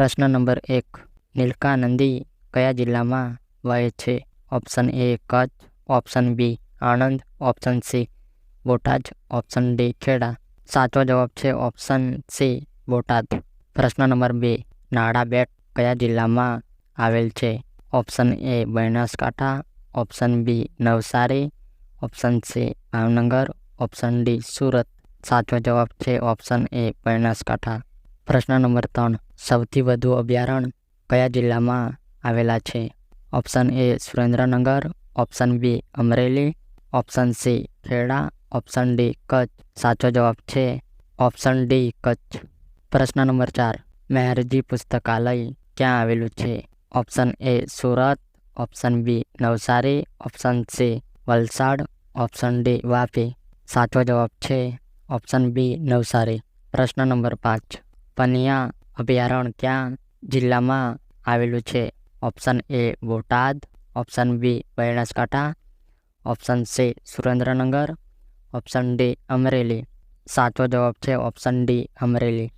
પ્રશ્ન નંબર એક. નીલકા નંદી કયા જિલ્લામાં વહે છે? Option A Kutch, option B Anand, option C Botad, option D Kheda. સાચો જવાબ છે ઓપ્શન સી બોટાદ. પ્રશ્ન નંબર બે. નાડા બેટ કયા જિલ્લામાં આવેલ છે? Option A Banaskantha, option B Navsari, option C Bhavnagar, option D Surat. સાચો જવાબ છે ઓપ્શન એ બનાસકાંઠા. પ્રશ્ન નંબર ત્રણ. સૌથી વધુ અભયારણ્ય કયા જિલ્લામાં આવેલા છે? Option A Surendranagar, option B Amreli, option C Kheda, option D Kutch. સાચો જવાબ છે ઓપ્શન ડી કચ્છ. પ્રશ્ન નંબર ચાર. મહેરજી પુસ્તકાલય ક્યાં આવેલું છે? Option A Surat, option B Navsari, option C Valsad, option D Vapi. સાચો જવાબ છે ઓપ્શન બી નવસારી. પ્રશ્ન નંબર પાંચ. પનિયા અભયારણ્ય ક્યાં જિલ્લામાં આવેલું છે. Option A Botad, option B Banaskantha, option C Surendranagar, option D Amreli. સાચો જવાબ છે ઓપ્શન ડી અમરેલી.